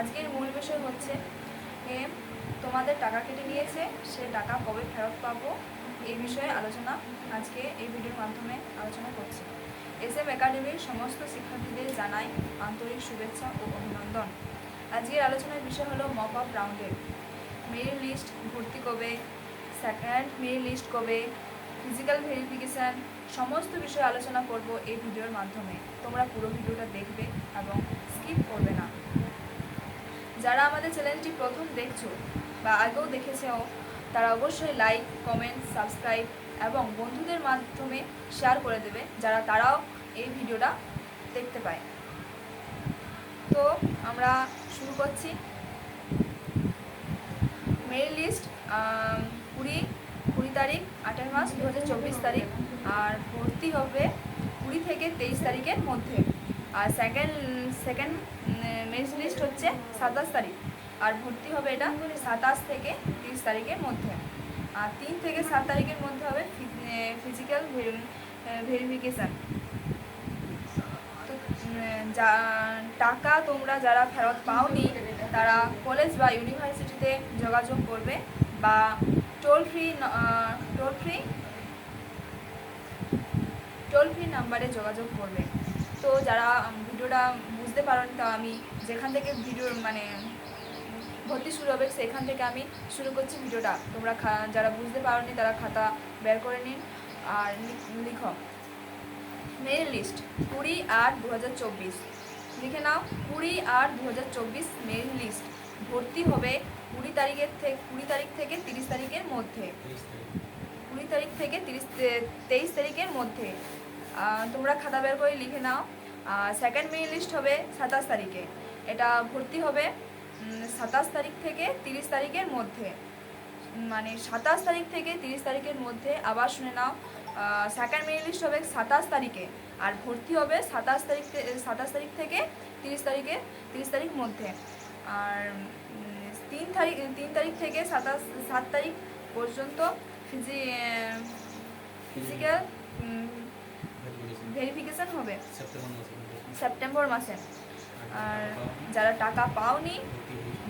আজকের মূল বিষয় হচ্ছে তোমাদের টাকা কেটে নিয়েছে, সে টাকা কবে ফেরত পাবো? এই বিষয়ে আলোচনা আজকে এই ভিডিওর মাধ্যমে আলোচনা করছি। এস এম একাডেমির সমস্ত শিক্ষার্থীদের জানাই আন্তরিক শুভেচ্ছা ও অভিনন্দন। আজকের আলোচনার বিষয় হলো মপ আপ রাউন্ডের। মেরিট লিস্ট ভর্তি কবে? সেকেন্ড মেরিট লিস্ট কবে? ফিজিক্যাল ভেরিফিকেশান, সমস্ত বিষয়ে আলোচনা করব এই ভিডিওর মাধ্যমে। তোমরা পুরো ভিডিওটা দেখবে এবং স্কিপ করবে না। যারা আমাদের চ্যানেলটি প্রথম দেখছ বা আগেও দেখেছেও, তারা অবশ্যই লাইক কমেন্ট সাবস্ক্রাইব এবং বন্ধুদের মাধ্যমে শেয়ার করে দেবে যারা তারাও এই ভিডিওটা দেখতে পায়। তো আমরা শুরু করছি। মেরিট লিস্ট কুড়ি কুড়ি তারিখ, আঠাশ মাস দু হাজার চব্বিশ তারিখ, আর ভর্তি হবে কুড়ি থেকে তেইশ তারিখের মধ্যে। আর সেকেন্ড সেকেন্ড মেরিট লিস্ট হচ্ছে সাতাশ তারিখ। আর ভর্তি হবে এটা সাতাশ থেকে তিরিশ তারিখের মধ্যে। আর তিন থেকে সাত তারিখের মধ্যে হবে ফিজিক্যাল ভেরিফিকেশান যা, টাকা তোমরা যারা ফেরত পাওনি, তারা কলেজ বা ইউনিভার্সিটিতে যোগাযোগ করবে বা toll free toll free toll free নাম্বারে যোগাযোগ করবে। তো যারা ভিডিওটা বুঝতে পারেন তা আমি যেখান থেকে ভিডিও মানে ভর্তি শুরু হবে সেখান থেকে আমি শুরু করছি ভিডিওটা। তোমরা যারা বুঝতে পারোনি তারা খাতা বের করে নিন আর লিখো মেরিট লিস্ট কুড়ি আট দু হাজার চব্বিশ। লিখে নাও কুড়ি আট দু হাজার চব্বিশ মেরিট লিস্ট। ভর্তি হবে কুড়ি তারিখের থেকে কুড়ি তারিখ থেকে তিরিশ তারিখের মধ্যে। কুড়ি তারিখ থেকে তিরিশ তেইশ তারিখের মধ্যে। তোমরা খাতা বের করে লিখে নাও। সেকেন্ড মেরিট লিস্ট হবে সাতাশ তারিখে। এটা ভর্তি হবে সাতাশ তারিখ থেকে তিরিশ তারিখের মধ্যে। মানে সাতাশ তারিখ থেকে তিরিশ তারিখের মধ্যে আবার শুনে নাও। সেকেন্ড মেরিট লিস্ট হবে সাতাশ তারিখে আর ভর্তি হবে সাতাশ তারিখ সাতাশ তারিখ থেকে তিরিশ তারিখে তিরিশ তারিখ মধ্যে। আর তিন তারিখ তিন তারিখ থেকে সাতাশ সাত তারিখ পর্যন্ত ফিজি ফিজিক্যাল ভেরিফিকেশন হবে। সেপ্টেম্বর মাসে আর যারা টাকা পাওনি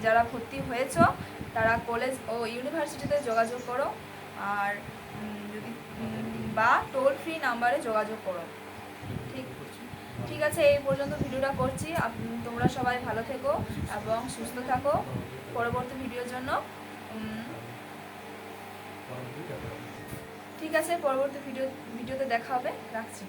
যারা ভর্তি হয়েছ তারা কলেজ ও ইউনিভার্সিটিতে যোগাযোগ করো। আর যদি বা টোল ফ্রি নাম্বারে যোগাযোগ করো। ঠিক? ঠিক আছে এই পর্যন্ত ভিডিওটা করছি। তোমরা সবাই ভালো থেকো এবং সুস্থ থাকো। পরবর্তী ভিডিওর জন্য ঠিক আছে পরবর্তী ভিডিও ভিডিওতে দেখা হবে। রাখছি।